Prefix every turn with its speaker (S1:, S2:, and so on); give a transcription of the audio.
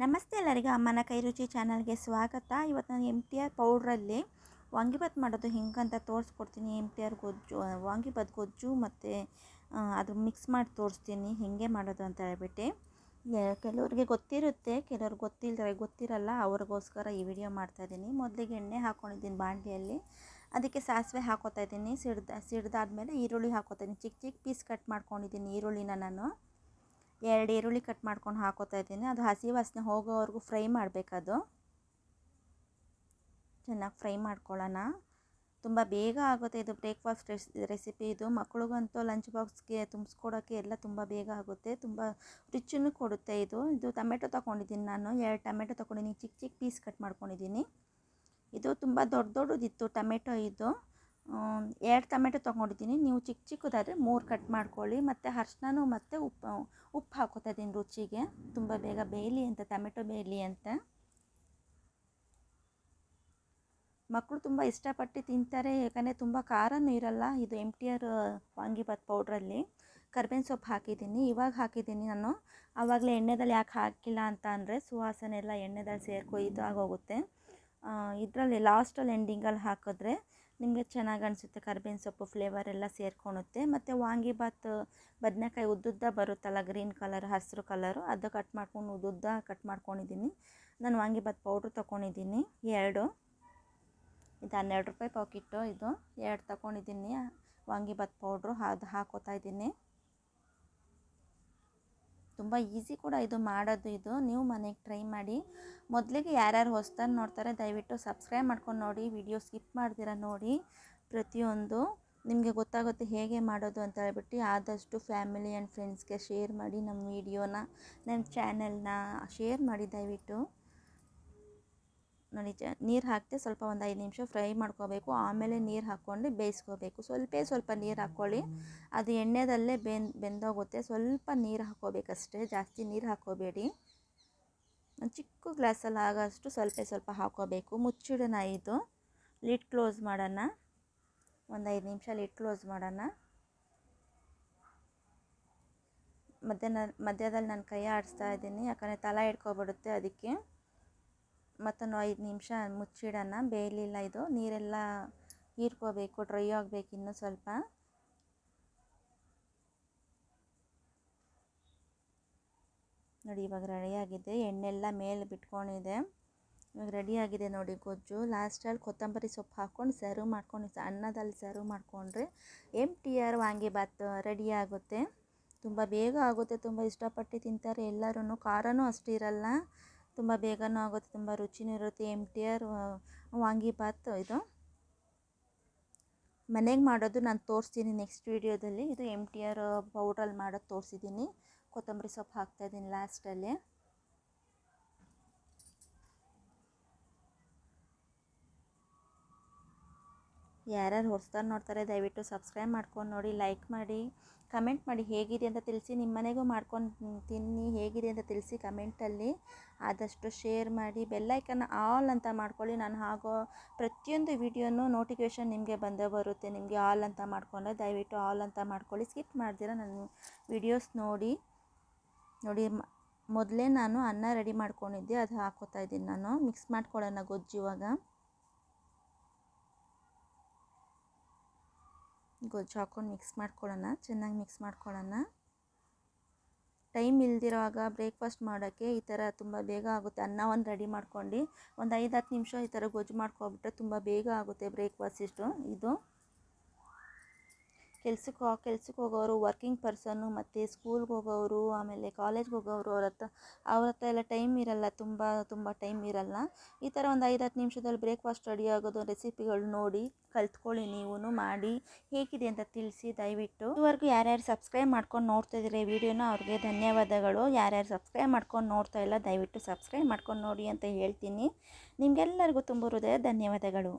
S1: ನಮಸ್ತೆ ಎಲ್ಲರಿಗೂ ಅಮ್ಮನ ಕೈ ರುಚಿ ಚಾನಲ್ಗೆ ಸ್ವಾಗತ. ಇವತ್ತು ನಾನು ಎಂ ಟಿ ಆರ್ ಪೌಡ್ರಲ್ಲಿ ವಾಂಗಿಬಾತ್ ಮಾಡೋದು ಹೆಂಗಂತ ತೋರಿಸ್ಕೊಡ್ತೀನಿ. ಎಂ ಟಿ ಆರ್ ಗೊಜ್ಜು ವಾಂಗಿಬಾತ್ ಗೊಜ್ಜು ಮತ್ತು ಅದು ಮಿಕ್ಸ್ ಮಾಡಿ ತೋರಿಸ್ತೀನಿ. ಹೇಗೆ ಮಾಡೋದು ಅಂತ ಹೇಳ್ಬಿಟ್ಟು. ಕೆಲವರಿಗೆ ಗೊತ್ತಿರುತ್ತೆ ಕೆಲವ್ರಿಗೆ ಗೊತ್ತಿಲ್ಲದೆ ಗೊತ್ತಿರಲ್ಲ, ಅವ್ರಿಗೋಸ್ಕರ ಈ ವಿಡಿಯೋ ಮಾಡ್ತಾಯಿದ್ದೀನಿ ಮೊದಲಿಗೆ ಎಣ್ಣೆ ಹಾಕ್ಕೊಂಡಿದ್ದೀನಿ ಬಾಣಲಿಯಲ್ಲಿ. ಅದಕ್ಕೆ ಸಾಸಿವೆ ಹಾಕೋತಾ ಇದ್ದೀನಿ. ಸಿಡ್ದ, ಸಿಡ್ದಾದ್ಮೇಲೆ ಈರುಳ್ಳಿ ಹಾಕೋತಾ ಚಿಕ್ಕ ಚಿಕ್ಕ ಪೀಸ್ ಕಟ್ ಮಾಡ್ಕೊಂಡಿದ್ದೀನಿ ಈರುಳ್ಳಿನ ನಾನು. ಎರಡು ಈರುಳ್ಳಿ ಕಟ್ ಮಾಡ್ಕೊಂಡು ಹಾಕೋತಾ ಇದ್ದೀನಿ. ಅದು ಹಸಿ ವಾಸನೆ ಹೋಗೋವರೆಗೂ ಫ್ರೈ ಮಾಡಬೇಕದು. ಚೆನ್ನಾಗಿ ಫ್ರೈ ಮಾಡ್ಕೊಳ್ಳೋಣ. ತುಂಬ ಬೇಗ ಆಗುತ್ತೆ ಇದು ಬ್ರೇಕ್ಫಾಸ್ಟ್ ರೆಸಿಪಿ ಇದು. ಮಕ್ಕಳಿಗಂತೂ ಲಂಚ್ ಬಾಕ್ಸ್ಗೆ ತುಂಬಿಸ್ಕೊಡೋಕ್ಕೆ ಎಲ್ಲ ತುಂಬ ಬೇಗ ಆಗುತ್ತೆ. ತುಂಬ ರುಚಿನೂ ಕೊಡುತ್ತೆ ಇದು. ಇದು ಟೊಮೆಟೊ ತೊಗೊಂಡಿದ್ದೀನಿ ನಾನು. ಎರಡು ಟೊಮೆಟೊ ತೊಗೊಂಡಿದ್ದೀನಿ. ಚಿಕ್ಕ ಚಿಕ್ಕ ಪೀಸ್ ಕಟ್ ಮಾಡ್ಕೊಂಡಿದ್ದೀನಿ. ಇದು ತುಂಬ ದೊಡ್ಡ ದೊಡ್ಡದಿತ್ತು ಟೊಮೆಟೊ ಇದು. ಎರಡು ಟೊಮೆಟೊ ತೊಗೊಂಡಿದ್ದೀನಿ. ನೀವು ಚಿಕ್ಕ ಚಿಕ್ಕದಾದರೆ ಮೂರು ಕಟ್ ಮಾಡ್ಕೊಳ್ಳಿ. ಮತ್ತು ಅರ್ಶಿನನೂ ಮತ್ತು ಉಪ್ಪು ಉಪ್ಪು ಹಾಕೋತಾ ಇದ್ದೀನಿ ರುಚಿಗೆ. ತುಂಬ ಬೇಗ ಬೇಯಲಿ ಅಂತ, ಟೊಮೆಟೊ ಬೇಯಲಿ ಅಂತ. ಮಕ್ಕಳು ತುಂಬ ಇಷ್ಟಪಟ್ಟು ತಿಂತಾರೆ. ಯಾಕಂದರೆ ತುಂಬ ಖಾರನೂ ಇರಲ್ಲ. ಇದು ಎಂ ಟಿ ಆರ್ ವಾಂಗಿಭಾತ್ ಪೌಡ್ರಲ್ಲಿ. ಕರ್ಬೇವಿನ ಸೊಪ್ಪು ಹಾಕಿದ್ದೀನಿ. ಇವಾಗ ಹಾಕಿದ್ದೀನಿ ನಾನು. ಆವಾಗಲೇ ಎಣ್ಣೆದಲ್ಲಿ ಯಾಕೆ ಹಾಕಿಲ್ಲ ಅಂತ ಅಂದರೆ ಸುವಾಸನೆ ಎಲ್ಲ ಎಣ್ಣೆದಲ್ಲಿ ಸೇರ್ಕೊ, ಇದು ಆಗೋಗುತ್ತೆ. ಇದರಲ್ಲಿ ಲಾಸ್ಟಲ್ಲಿ ಎಂಡಿಂಗಲ್ಲಿ ಹಾಕಿದ್ರೆ ನಿಮಗೆ ಚೆನ್ನಾಗಿ ಅನಿಸುತ್ತೆ. ಕರ್ಬೇವಿನ ಸೊಪ್ಪು ಫ್ಲೇವರ್ ಎಲ್ಲ ಸೇರ್ಕೊಳುತ್ತೆ ಮತ್ತು ವಾಂಗಿಬಾತ್ ಬದನೆಕಾಯಿ ಉದ್ದುದ್ದ ಬರುತ್ತಲ್ಲ ಗ್ರೀನ್ ಕಲರ್ ಹಸಿರು ಕಲರು ಅದು ಕಟ್ ಮಾಡ್ಕೊಂಡು ಉದ್ದುದ್ದ ಕಟ್ ಮಾಡ್ಕೊಂಡಿದ್ದೀನಿ ನಾನು ವಾಂಗಿಬಾತ್ ಪೌಡ್ರ್ ತೊಗೊಂಡಿದ್ದೀನಿ ಎರಡು. ಇದು ಹನ್ನೆರಡು ರೂಪಾಯಿ ಪಾಕಿಟ್ಟು ಇದು. ಎರಡು ತೊಗೊಂಡಿದ್ದೀನಿ ವಾಂಗಿಬಾತ್ ಪೌಡ್ರು ಅದು ಹಾಕೋತಾ ಇದ್ದೀನಿ ತುಂಬ ಈಸಿ ಕೂಡ ಇದು ಮಾಡೋದು ಇದು. ನೀವು ಮನೆಗೆ ಟ್ರೈ ಮಾಡಿ. ಮೊದಲಿಗೆ ಯಾರ್ಯಾರು ಹೊಸ್ದಾಗಿ ನೋಡ್ತಾರೆ, ದಯವಿಟ್ಟು ಸಬ್ಸ್ಕ್ರೈಬ್ ಮಾಡ್ಕೊಂಡು ನೋಡಿ. ವಿಡಿಯೋ ಸ್ಕಿಪ್ ಮಾಡ್ದಿರ ನೋಡಿ. ಪ್ರತಿಯೊಂದು ನಿಮಗೆ ಗೊತ್ತಾಗುತ್ತೆ ಹೇಗೆ ಮಾಡೋದು ಅಂತ ಹೇಳ್ಬಿಟ್ಟು ಆದಷ್ಟು ಫ್ಯಾಮಿಲಿ ಆ್ಯಂಡ್ ಫ್ರೆಂಡ್ಸ್ಗೆ ಶೇರ್ ಮಾಡಿ ನಮ್ಮ ವಿಡಿಯೋನ, ನಮ್ಮ ಚಾನೆಲ್ನ ಶೇರ್ ಮಾಡಿ ದಯವಿಟ್ಟು. ನೋಡಿ ನೀರು ಹಾಕ್ತೆ ಸ್ವಲ್ಪ ಒಂದು ಐದು ನಿಮಿಷ ಫ್ರೈ ಮಾಡ್ಕೋಬೇಕು. ಆಮೇಲೆ ನೀರು ಹಾಕ್ಕೊಂಡು ಬೇಯಿಸ್ಕೋಬೇಕು. ಸ್ವಲ್ಪ ಸ್ವಲ್ಪ ನೀರು ಹಾಕ್ಕೊಳ್ಳಿ. ಅದು ಎಣ್ಣೆದಲ್ಲೇ ಬೆಂದ್, ಬೆಂದೋಗುತ್ತೆ. ಸ್ವಲ್ಪ ನೀರು ಹಾಕ್ಕೋಬೇಕಷ್ಟೇ. ಜಾಸ್ತಿ ನೀರು ಹಾಕ್ಕೋಬೇಡಿ. ಚಿಕ್ಕ ಗ್ಲಾಸಲ್ಲಿ ಆಗೋಷ್ಟು ಸ್ವಲ್ಪ ಸ್ವಲ್ಪ ಹಾಕ್ಕೋಬೇಕು. ಮುಚ್ಚಿಡೋಣ ಇದು. ಲಿಡ್ ಕ್ಲೋಸ್ ಮಾಡೋಣ. ಒಂದು ಐದು ನಿಮಿಷ ಲಿಡ್ ಕ್ಲೋಸ್ ಮಾಡೋಣ. ಮಧ್ಯಾಹ್ನ ಮಧ್ಯದಲ್ಲಿ ನಾನು ಕೈ ಆಡಿಸ್ತಾ ಇದ್ದೀನಿ. ಯಾಕಂದರೆ ತಲೆ ಇಟ್ಕೊಬಿಡುತ್ತೆ ಅದಕ್ಕೆ. ಮತ್ತೊಂದು ಐದು ನಿಮಿಷ ಮುಚ್ಚಿಡೋಣ. ಬೇಯಲಿಲ್ಲ ಇದು. ನೀರೆಲ್ಲ ಹೀರ್ಕೋಬೇಕು, ಡ್ರೈ ಆಗಬೇಕು ಇನ್ನೂ ಸ್ವಲ್ಪ. ನೋಡಿ, ಇವಾಗ ರೆಡಿಯಾಗಿದೆ ಎಣ್ಣೆಲ್ಲ ಮೇಲೆ ಬಿಟ್ಕೊಂಡಿದೆ. ಇವಾಗ ರೆಡಿಯಾಗಿದೆ ನೋಡಿ ಗೊಜ್ಜು. ಲಾಸ್ಟಲ್ಲಿ ಕೊತ್ತಂಬರಿ ಸೊಪ್ಪು ಹಾಕ್ಕೊಂಡು ಸರ್ವ್ ಮಾಡ್ಕೊಂಡು ಅನ್ನದಲ್ಲಿ ಸರ್ವ್ ಮಾಡಿಕೊಂಡ್ರೆ M T R vangibath ready ಆಗುತ್ತೆ. ತುಂಬ ಬೇಗ ಆಗುತ್ತೆ. ತುಂಬ ಇಷ್ಟಪಟ್ಟು ತಿಂತಾರೆ. ಎಲ್ಲರೂ ಖಾರನೂ ಅಷ್ಟಿರಲ್ಲ ತುಂಬ ಬೇಗನೂ ಆಗುತ್ತೆ, ತುಂಬ ರುಚಿನೂ ಇರುತ್ತೆ ಎಂ ಟಿ ಆರ್ ವಾಂಗಿಬಾತ್ ಇದು. ಮನೆಗೆ ಮಾಡೋದು ನಾನು ತೋರಿಸ್ತೀನಿ ನೆಕ್ಸ್ಟ್ ವೀಡಿಯೋದಲ್ಲಿ ಇದು ಎಂ ಟಿ ಆರ್ ಪೌಡ್ರಲ್ಲಿ ಮಾಡೋದು ತೋರಿಸಿದ್ದೀನಿ. ಕೊತ್ತಂಬರಿ ಸೊಪ್ಪು ಹಾಕ್ತಾಯಿದ್ದೀನಿ ಲಾಸ್ಟಲ್ಲಿ ಯಾರ್ಯಾರು ಹೊಸ್ದಾಗಿ ನೋಡ್ತಾರೆ, ದಯವಿಟ್ಟು ಸಬ್ಸ್ಕ್ರೈಬ್ ಮಾಡ್ಕೊಂಡು ನೋಡಿ ಲೈಕ್ ಮಾಡಿ ಕಮೆಂಟ್ ಮಾಡಿ ಹೇಗಿದೆ ಅಂತ ತಿಳಿಸಿ ನಿಮ್ಮ ಮನೆಗೂ ಮಾಡ್ಕೊಂಡು ತಿನ್ನಿ ಹೇಗಿದೆ ಅಂತ ತಿಳಿಸಿ ಕಮೆಂಟಲ್ಲಿ ಆದಷ್ಟು ಶೇರ್ ಮಾಡಿ ಬೆಲ್ಲೈಕನ್ನ ಆಲ್ ಅಂತ ಮಾಡ್ಕೊಳ್ಳಿ. ನಾನು ಹಾಗೋ ಪ್ರತಿಯೊಂದು ವಿಡಿಯೋನೂ ನೋಟಿಫಿಕೇಷನ್ ನಿಮಗೆ ಬಂದೇ ಬರುತ್ತೆ. ನಿಮಗೆ ಆಲ್ ಅಂತ ಮಾಡ್ಕೊಂಡ್ರೆ ದಯವಿಟ್ಟು ಆಲ್ ಅಂತ ಮಾಡ್ಕೊಳ್ಳಿ. ಸ್ಕಿಪ್ ಮಾಡ್ದಿರ ನಾನು ವಿಡಿಯೋಸ್ ನೋಡಿ. ನೋಡಿ ಮೊದಲೇ ನಾನು ಅನ್ನ ರೆಡಿ ಮಾಡ್ಕೊಂಡಿದ್ದೆ. ಅದು ಹಾಕೋತಾ ಇದ್ದೀನಿ ನಾನು. ಮಿಕ್ಸ್ ಮಾಡ್ಕೊಳ್ಳೋಣ ಗೊಜ್ಜು ಇವಾಗ. ಗೊಜ್ಜು ಹಾಕ್ಕೊಂಡು ಮಿಕ್ಸ್ ಮಾಡ್ಕೊಳ್ಳೋಣ, ಚೆನ್ನಾಗಿ ಮಿಕ್ಸ್ ಮಾಡ್ಕೊಳ್ಳೋಣ. ಟೈಮ್ ಇಲ್ದಿರೋವಾಗ ಬ್ರೇಕ್ಫಾಸ್ಟ್ ಮಾಡೋಕ್ಕೆ ಈ ಥರ ತುಂಬ ಬೇಗ ಆಗುತ್ತೆ. ಅನ್ನ ಒಂದು ರೆಡಿ ಮಾಡ್ಕೊಂಡು ಒಂದು ಐದು ಹತ್ತು ನಿಮಿಷ ಈ ಥರ ಗೊಜ್ಜು ಮಾಡ್ಕೊಬಿಟ್ರೆ ತುಂಬ ಬೇಗ ಆಗುತ್ತೆ ಬ್ರೇಕ್ಫಾಸ್ಟ್ ಇಷ್ಟು, ಇದು. ಕೆಲ್ಸಕ್ಕೆ ಕೆಲ್ಸಕ್ಕೆ ಹೋಗೋರು ವರ್ಕಿಂಗ್ ಪರ್ಸನ್ನು ಮತ್ತು ಸ್ಕೂಲ್ಗೆ ಹೋಗೋರು, ಆಮೇಲೆ ಕಾಲೇಜ್ಗೆ ಹೋಗೋರು ಅವ್ರ ಹತ್ರ ಅವ್ರ ಹತ್ರ ಎಲ್ಲ ಟೈಮ್ ಇರಲ್ಲ, ತುಂಬ ತುಂಬ ಟೈಮ್ ಇರಲ್ಲ. ಈ ಥರ ಒಂದು ಐದು, ಹತ್ತು ನಿಮಿಷದಲ್ಲಿ ಬ್ರೇಕ್ಫಾಸ್ಟ್ ರೆಡಿ ಆಗೋದು ರೆಸಿಪಿಗಳು ನೋಡಿ ಕಲ್ತ್ಕೊಳ್ಳಿ ನೀವು ಮಾಡಿ ಹೇಗಿದೆ ಅಂತ ತಿಳಿಸಿ ದಯವಿಟ್ಟು. ಇದುವರೆಗೂ ಯಾರ್ಯಾರು ಸಬ್ಸ್ಕ್ರೈಬ್ ಮಾಡ್ಕೊಂಡು ನೋಡ್ತಾ ಇದ್ದೀರಿ ವಿಡಿಯೋನ ಅವ್ರಿಗೆ ಧನ್ಯವಾದಗಳು. ಯಾರ್ಯಾರು ಸಬ್ಸ್ಕ್ರೈಬ್ ಮಾಡ್ಕೊಂಡು ನೋಡ್ತಾ ಇಲ್ಲ ದಯವಿಟ್ಟು ಸಬ್ಸ್ಕ್ರೈಬ್ ಮಾಡ್ಕೊಂಡು ನೋಡಿ ಅಂತ ಹೇಳ್ತೀನಿ. ನಿಮಗೆಲ್ಲರಿಗೂ ತುಂಬ ಹೃದಯ ಧನ್ಯವಾದಗಳು.